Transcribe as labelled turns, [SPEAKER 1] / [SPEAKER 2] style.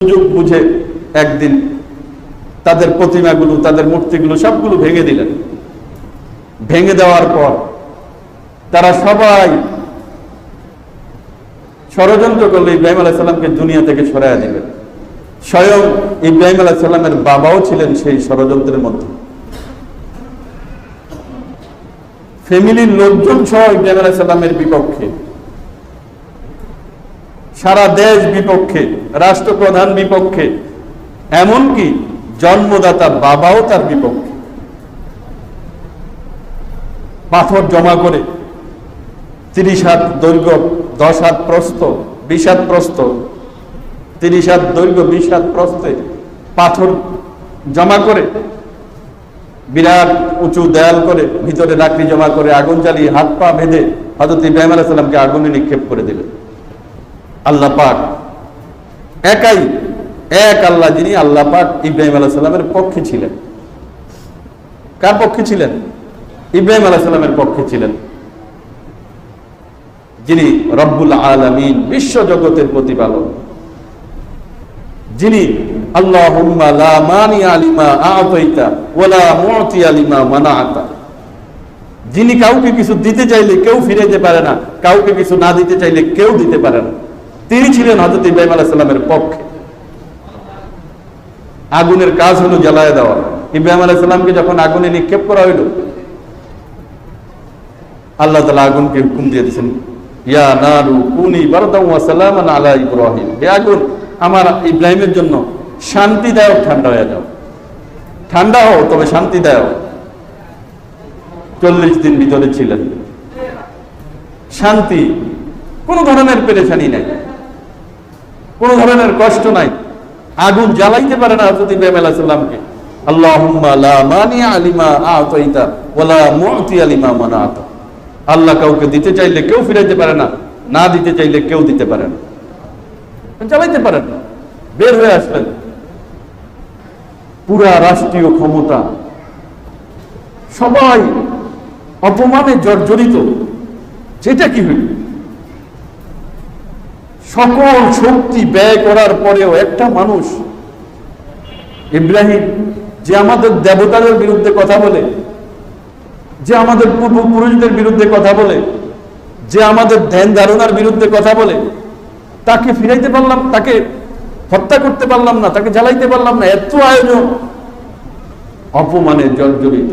[SPEAKER 1] সুযোগ বুঝে একদিন তাদের প্রতিমাগুলো, তাদের মূর্তিগুলো সবগুলো ভেঙে দিলেন। ভেঙে দেওয়ার পর তারা সবাই ষড়যন্ত্র করলে ইব্রাহিম আলাইসাল্লামকে দুনিয়া থেকে সরাইয়া দিবেন স্বয়ং ইব্রাহিম আলাইসাল্লামের বাবাও ছিলেন সেই ষড়যন্ত্রের মধ্যে। ফ্যামিলির লোকজন সহ ইব্রাহিম আলাইসাল্লামের বিপক্ষে সারা দেশ বিপক্ষে, রাষ্ট্রপ্রধান বিপক্ষে, এমনকি জন্মদাতা বাবাও তার বিপক্ষে। পাথর জমা করে তিরিশ হাত দৈর্ঘ্য, দশ হাত প্রস্ত বিশ হাত প্রস্থ, তিরিশ হাত দৈর্ঘ্য, বিশ হাত প্রস্থে পাথর জমা করে, বিরাট উঁচু দেয়াল করে, ভিতরে লাকড়ি জমা করে, আগুন জ্বালিয়ে হাত পা বেঁধে হজরত ইব্রাহিম আলাইসাল্লামকে আগুনে নিক্ষেপ করে দিলেন। আল্লাহ পাক। একাই, এক আল্লাহ যিনি আল্লাহ পাক ইব্রাহিম আলাহ সাল্লামের পক্ষে ছিলেন। কার পক্ষে ছিলেন? ইব্রাহিম আলাহ সাল্লামের পক্ষে ছিলেন। যিনি রব্বুল আলমিন, বিশ্ব জগতের প্রতিপালক। যিনি আল্লাহ যিনি কাউকে কিছু দিতে চাইলে কেউ ফিরে যেতে পারে না, কাউকে কিছু না দিতে চাইলে কেউ দিতে পারে না। তিনি ছিলেন হজরত ইব্রাহিম আলাইসাল্লামের পক্ষে। আগুনের কাজ হলো জ্বালায় দেওয়া। ইব্রাহিম আলাইসাল্লামকে যখন আগুনে নিক্ষেপ করা হইল, আল্লাহ তালা আগুনকে হুকুম দিয়ে দিয়েছেন, ইয়া নারু কুনি বারদাম আলা ইব্রাহিম। হে আগুন, আমার ইব্রাহিমের জন্য শান্তিদায়ক ঠান্ডা হয়ে যাও। ঠান্ডা হও, তবে শান্তিদায়ক। চল্লিশ দিন ভিতরে ছিলেন। শান্তি কোনো ধরনের পেরেশানি নাই। কোনো ধরনের কষ্ট নাই। আগুন জ্বালাইতে পারে না হযরত ইব্রাহিম আলাইহিস সালামকে। আল্লাহুম্মা লা মানিয়া লিমা আতাইতা ওয়ালা মুতি লিমা মানাতা। আল্লাহ কাউকে দিতে চাইলে কেউ ফিরাইতে পারে না না দিতে চাইলে কেউ দিতে পারে না। জ্বালাইতে পারেন না, বের হয়ে আসবেন পুরা রাষ্ট্রীয় ক্ষমতা। সবাই অপমানে জর্জরিত। সেটা কি হইল? সকল শক্তি ব্যয় করার পরেও একটা মানুষ, ইব্রাহিম, যে আমাদের দেবতাদের বিরুদ্ধে কথা বলে, যে আমাদের পূর্বপুরুষদের বিরুদ্ধে কথা বলে, যে আমাদের ধ্যান ধারণার বিরুদ্ধে কথা বলে, তাকে ফিরাইতে পারলাম, তাকে হত্যা করতে পারলাম না, তাকে জ্বালাইতে পারলাম না, এত আয়োজন অপমানে জর্জরিত।